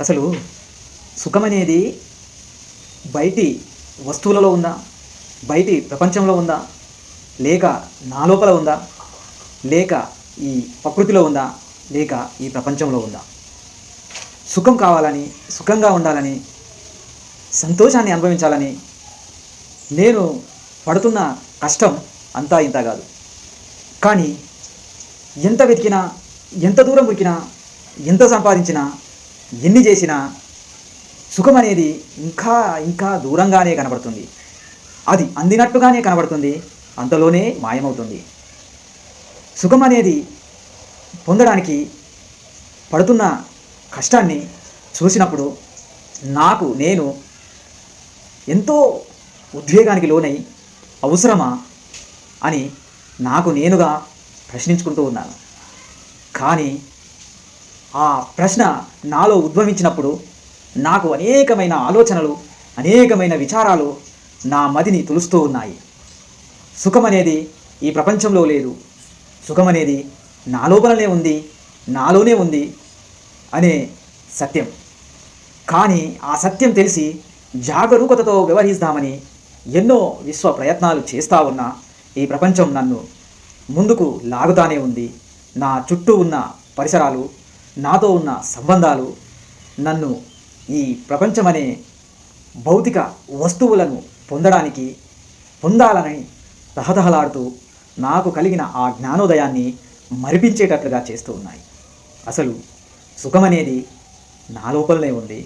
అసలు సుఖం అనేది బయటి వస్తువులలో ఉందా? బయటి ప్రపంచంలో ఉందా? లేక నా లోపల ఉందా? లేక ఈ ప్రకృతిలో ఉందా? లేక ఈ ప్రపంచంలో ఉందా? సుఖం కావాలని సుఖంగా ఉండాలని సంతోషాన్ని అనుభవించాలని నేను పడుతున్న కష్టం అంతా ఇంత కాదు. కానీ ఎంత వెతికినా ఎంత దూరం ఉరికినా ఎంత సంపాదించినా ఎన్ని చేసినా సుఖం అనేది ఇంకా ఇంకా దూరంగానే కనబడుతుంది. అది అందినట్టుగానే కనబడుతుంది అంతలోనే మాయమవుతుంది. సుఖం అనేది పొందడానికి పడుతున్న కష్టాన్ని చూసినప్పుడు నాకు నేను ఎంతో ఉద్వేగానికి లోనై అవసరమా అని నాకు నేనుగా ప్రశ్నించుకుంటూ ఉన్నాను. కానీ ఆ ప్రశ్న నాలో ఉద్భవించినప్పుడు నాకు అనేకమైన ఆలోచనలు అనేకమైన విచారాలు నా మదిని తులుస్తూ ఉన్నాయి. సుఖం అనేది ఈ ప్రపంచంలో లేదు. సుఖం అనేది నా లోపలనే ఉంది నాలోనే ఉంది అనే సత్యం. కానీ ఆ సత్యం తెలిసి జాగరూకతతో వ్యవహరిస్తామని ఎన్నో విశ్వ ప్రయత్నాలు చేస్తా ఉన్నా ఈ ప్రపంచం నన్ను ముందుకు లాగుతానే ఉంది. నా చుట్టూ ఉన్న పరిసరాలు నాతో ఉన్న సంబంధాలు నన్ను ఈ ప్రపంచమనే భౌతిక వస్తువులను పొందడానికి పొందాలని తహతహలాడుతూ నాకు కలిగిన ఆ జ్ఞానోదయాన్ని మరిపించేటట్లుగా చేస్తూ ఉన్నాయి. అసలు సుఖం అనేది నా లోపలనే ఉంది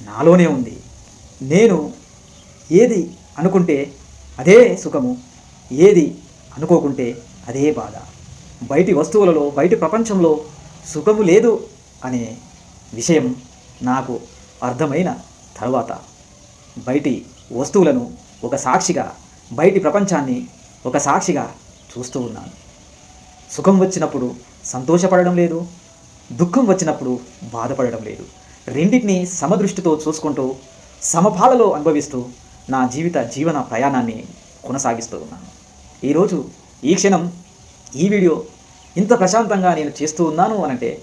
నాలోనే ఉంది. నేను ఏది అనుకుంటే అదే సుఖము ఏది అనుకోకుంటే అదే బాధ. బయటి వస్తువులలో బయటి ప్రపంచంలో సుఖము లేదు అనే విషయం నాకు అర్థమైన తర్వాత బయటి వస్తువులను ఒక సాక్షిగా బయటి ప్రపంచాన్ని ఒక సాక్షిగా చూస్తూ ఉన్నాను. సుఖం వచ్చినప్పుడు సంతోషపడడం లేదు దుఃఖం వచ్చినప్పుడు బాధపడడం లేదు. రెండింటినీ సమదృష్టితో చూసుకుంటూ సమపాలలో అనుభవిస్తూ నా జీవిత జీవన ప్రయాణాన్ని కొనసాగిస్తూ ఉన్నాను. ఈరోజు ఈ క్షణం ఈ వీడియో ఇంత ప్రశాంతంగా నేను చేస్తూ ఉన్నాను అనంటే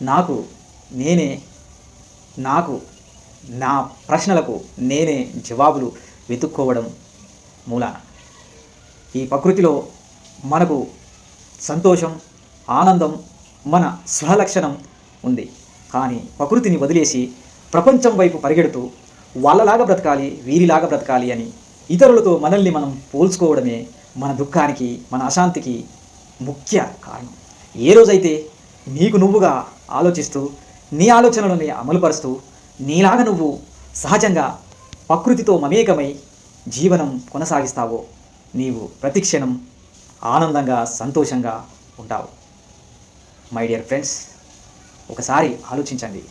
నాకు నేనే నాకు నా ప్రశ్నలకు నేనే జవాబులు వెతుక్కోవడం మూలాన ఈ ప్రకృతిలో మనకు సంతోషం ఆనందం మన స్వలక్షణం ఉంది. కానీ ప్రకృతిని వదిలేసి ప్రపంచం వైపు పరిగెడుతూ వాళ్ళలాగా బ్రతకాలి వీరిలాగా బ్రతకాలి అని ఇతరులతో మనల్ని మనం పోల్చుకోవడమే మన దుఃఖానికి మన అశాంతికి ముఖ్య కారణం. ఏ రోజైతే నీకు నువ్వుగా ఆలోచిస్తూ నీ ఆలోచనలని అమలుపరుస్తూ నీలాగా నువ్వు సహజంగా ప్రకృతితో మమేకమై జీవనం కొనసాగిస్తావో నీవు ప్రతిక్షణం ఆనందంగా సంతోషంగా ఉంటావు. మై డియర్ ఫ్రెండ్స్ ఒకసారి ఆలోచించండి.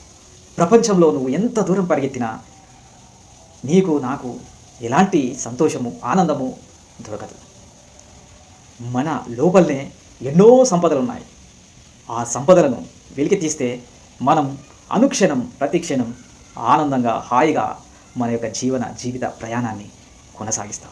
ప్రపంచంలో నువ్వు ఎంత దూరం పరిగెత్తినా నీకు నాకు ఎలాంటి సంతోషము ఆనందము దొరకదు. మన లోపలనే ఎన్నో సంపదలు ఉన్నాయి ఆ సంపదలను వెలికి తీస్తే మనం అనుక్షణం ప్రతిక్షణం ఆనందంగా హాయిగా మన యొక్క జీవన జీవిత ప్రయాణాన్ని కొనసాగిస్తాం.